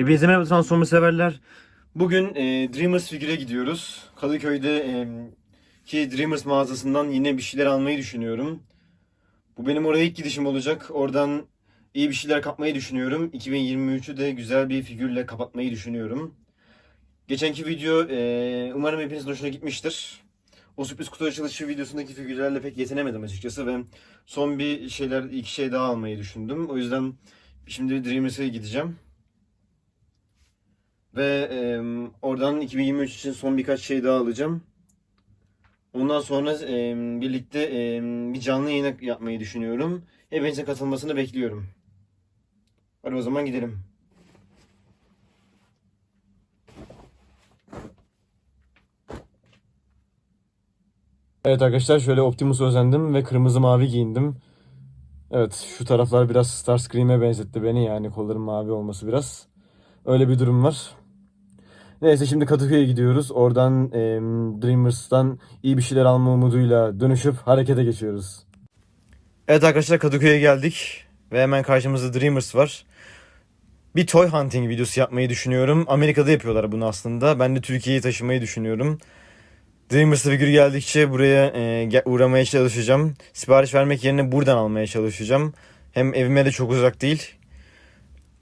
Hepinize merhaba Transformers severler. Bugün e, Dreamers figüre gidiyoruz. Kadıköy'de e, ki Dreamers mağazasından yine bir şeyler almayı düşünüyorum. Bu benim oraya ilk gidişim olacak. Oradan iyi bir şeyler kapmayı düşünüyorum. 2023'ü de güzel bir figürle kapatmayı düşünüyorum. Geçenki video e, umarım hepinizin hoşuna gitmiştir. O sürpriz kutu açılışı videosundaki figürlerle pek yetinemedim açıkçası ve son bir şeyler, iki şey daha almayı düşündüm. O yüzden şimdi Dreamers'a gideceğim. Ve e, oradan 2023 için son birkaç şey daha alacağım. Ondan sonra e, birlikte e, bir canlı yayın yapmayı düşünüyorum. Hepinizin katılmasını bekliyorum. Hadi o zaman gidelim. Evet arkadaşlar şöyle Optimus'a özendim ve kırmızı mavi giyindim. Evet şu taraflar biraz Starscream'e benzetti beni yani kollarım mavi olması biraz. Öyle bir durum var. Neyse şimdi Kadıköy'e gidiyoruz. Oradan e, Dreamers'tan iyi bir şeyler alma umuduyla dönüşüp harekete geçiyoruz. Evet arkadaşlar Kadıköy'e geldik. Ve hemen karşımızda Dreamers var. Bir toy hunting videosu yapmayı düşünüyorum. Amerika'da yapıyorlar bunu aslında. Ben de Türkiye'ye taşımayı düşünüyorum. Dreamers'ta figür geldikçe buraya e, uğramaya çalışacağım. Sipariş vermek yerine buradan almaya çalışacağım. Hem evime de çok uzak değil.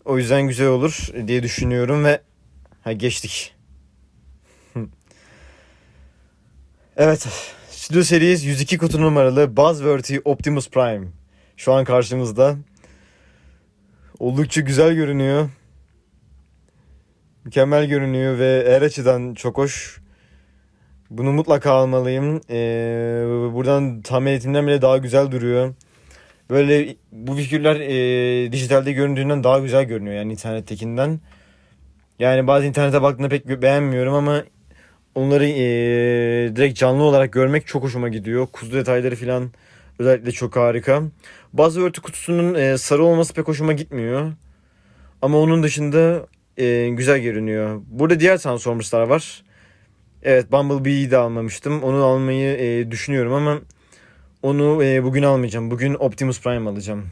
O yüzden güzel olur diye düşünüyorum ve ha geçtik. evet. Stüdyo Series 102 kutu numaralı Buzzworthy Optimus Prime. Şu an karşımızda. Oldukça güzel görünüyor. Mükemmel görünüyor ve her açıdan çok hoş. Bunu mutlaka almalıyım. Ee, buradan tahmin ettiğimden bile daha güzel duruyor. Böyle bu figürler e, dijitalde göründüğünden daha güzel görünüyor yani internettekinden. Yani bazı internete baktığımda pek beğenmiyorum ama onları e, direkt canlı olarak görmek çok hoşuma gidiyor. Kuzu detayları falan özellikle çok harika. Bazı örtü kutusunun e, sarı olması pek hoşuma gitmiyor. Ama onun dışında e, güzel görünüyor. Burada diğer Transformers'lar var. Evet Bumblebee'yi de almamıştım. Onu almayı e, düşünüyorum ama onu e, bugün almayacağım. Bugün Optimus Prime alacağım.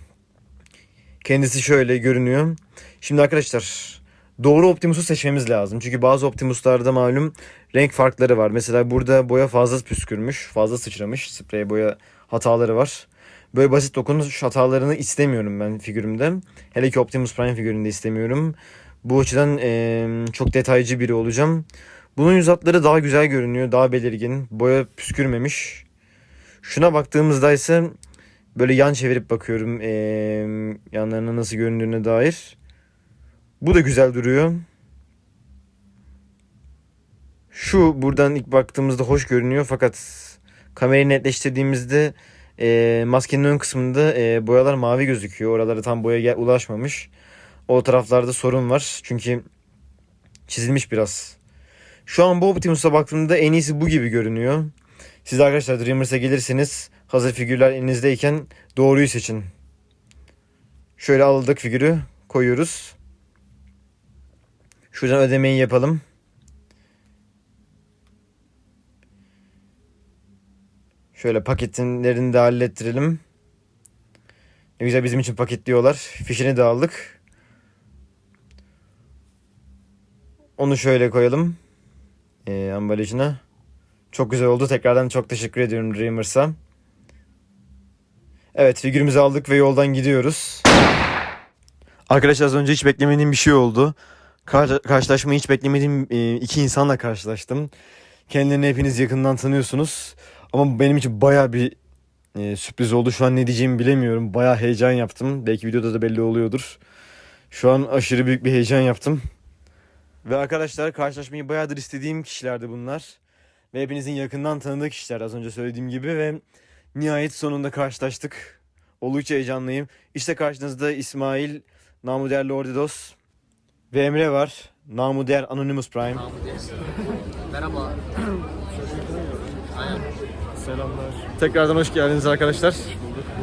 Kendisi şöyle görünüyor. Şimdi arkadaşlar doğru Optimus'u seçmemiz lazım. Çünkü bazı Optimus'larda malum renk farkları var. Mesela burada boya fazla püskürmüş, fazla sıçramış. Sprey boya hataları var. Böyle basit dokunuş hatalarını istemiyorum ben figürümde. Hele ki Optimus Prime figüründe istemiyorum. Bu açıdan e, çok detaycı biri olacağım. Bunun yüz hatları daha güzel görünüyor, daha belirgin. Boya püskürmemiş. Şuna baktığımızda ise böyle yan çevirip bakıyorum ee, yanlarına nasıl göründüğüne dair. Bu da güzel duruyor. Şu buradan ilk baktığımızda hoş görünüyor fakat kamerayı netleştirdiğimizde ee, maskenin ön kısmında ee, boyalar mavi gözüküyor. Oralara tam boya ulaşmamış. O taraflarda sorun var. Çünkü çizilmiş biraz. Şu an bu Optimus'a baktığımda en iyisi bu gibi görünüyor. Siz arkadaşlar Dreamers'a gelirseniz hazır figürler elinizdeyken doğruyu seçin. Şöyle aldık figürü koyuyoruz. Şuradan ödemeyi yapalım. Şöyle paketlerini de hallettirelim. Ne güzel bizim için paketliyorlar. Fişini de aldık. Onu şöyle koyalım e, ambalajına. Çok güzel oldu. Tekrardan çok teşekkür ediyorum Dreamers'a. Evet figürümüzü aldık ve yoldan gidiyoruz. Arkadaşlar az önce hiç beklemediğim bir şey oldu. Kar- karşılaşmayı hiç beklemediğim e, iki insanla karşılaştım. Kendilerini hepiniz yakından tanıyorsunuz. Ama benim için baya bir e, sürpriz oldu. Şu an ne diyeceğimi bilemiyorum. Baya heyecan yaptım. Belki videoda da belli oluyordur. Şu an aşırı büyük bir heyecan yaptım. Ve arkadaşlar karşılaşmayı bayağıdır istediğim kişilerdi bunlar. Ve hepinizin yakından tanıdığı kişiler az önce söylediğim gibi ve nihayet sonunda karşılaştık. Oldukça heyecanlıyım. İşte karşınızda İsmail, namı değer Lordidos ve Emre var. Namı değer Anonymous Prime. Merhaba. Aynen. Selamlar. Tekrardan hoş geldiniz arkadaşlar.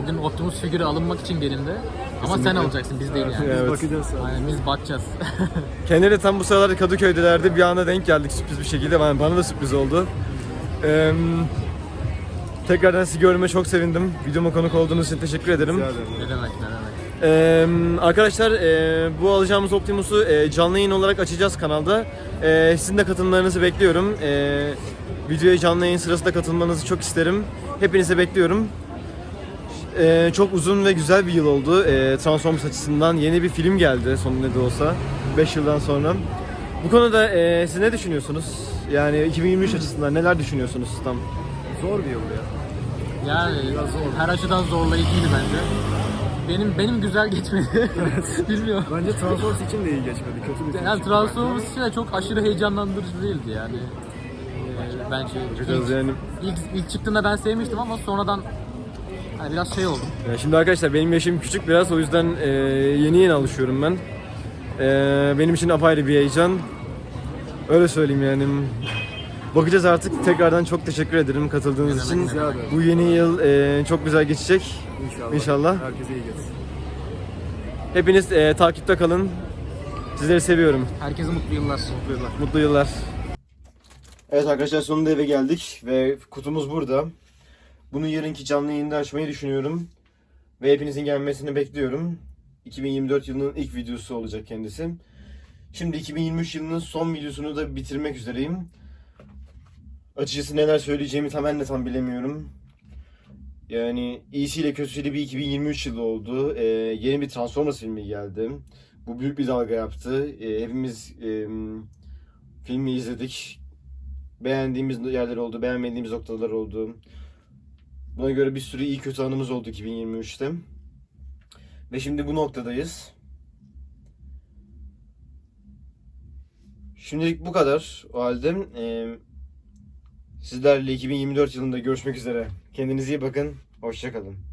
Bugün Optimus figürü alınmak için gelindi. Ama sen alacaksın, biz değil yani. Evet. Aynen, biz bakacağız. Kendileri tam bu sıralar Kadıköy'delerdi. Bir anda denk geldik sürpriz bir şekilde. Bana, bana da sürpriz oldu. Ee, tekrardan sizi görmeme çok sevindim. Videoma konuk olduğunuz için teşekkür ederim. ne demek, ne demek. Ee, arkadaşlar ee, bu alacağımız Optimus'u ee, canlı yayın olarak açacağız kanalda. Ee, sizin de katılımlarınızı bekliyorum. Ee, videoya canlı yayın sırasında katılmanızı çok isterim. Hepinizi bekliyorum. Ee, çok uzun ve güzel bir yıl oldu. Ee, Transformers açısından yeni bir film geldi sonunda da olsa. 5 yıldan sonra. Bu konuda ee, siz ne düşünüyorsunuz? Yani 2023 açısından neler düşünüyorsunuz tam? Zor bir yıl ya. Yani her açıdan zorlayıcıydı bence. Benim benim güzel geçmedi. Bilmiyorum. Bence Transformers için de iyi geçmedi. Kötü bir. Yani Transformers için de çok aşırı heyecanlandırıcı değildi yani. Ee, bence Biraz ilk, yani ilk, ilk çıktığında ben sevmiştim ama sonradan hani biraz şey oldum. Ya şimdi arkadaşlar benim yaşım küçük biraz o yüzden e, yeni yeni alışıyorum ben. E, benim için apayrı bir heyecan. Öyle söyleyeyim yani. Bakacağız artık. Tekrardan çok teşekkür ederim katıldığınız için. Bu yeni yıl e, çok güzel geçecek. İnşallah. İnşallah. Herkese iyi geçsin. Hepiniz e, takipte kalın. Sizleri seviyorum. Herkese mutlu yıllar. Mutlu yıllar. Mutlu yıllar. Evet arkadaşlar sonunda eve geldik ve kutumuz burada. Bunu yarınki canlı yayında açmayı düşünüyorum. Ve hepinizin gelmesini bekliyorum. 2024 yılının ilk videosu olacak kendisi. Şimdi 2023 yılının son videosunu da bitirmek üzereyim. Açıkçası neler söyleyeceğimi tam ben de tam bilemiyorum. Yani iyisiyle kötüsüyle bir 2023 yılı oldu. Ee, yeni bir Transformers filmi geldi. Bu büyük bir dalga yaptı. Ee, hepimiz e, filmi izledik. Beğendiğimiz yerler oldu, beğenmediğimiz noktalar oldu. Buna göre bir sürü iyi kötü anımız oldu 2023'te. Ve şimdi bu noktadayız. Şimdilik bu kadar. O halde e, sizlerle 2024 yılında görüşmek üzere. Kendinize iyi bakın. Hoşçakalın.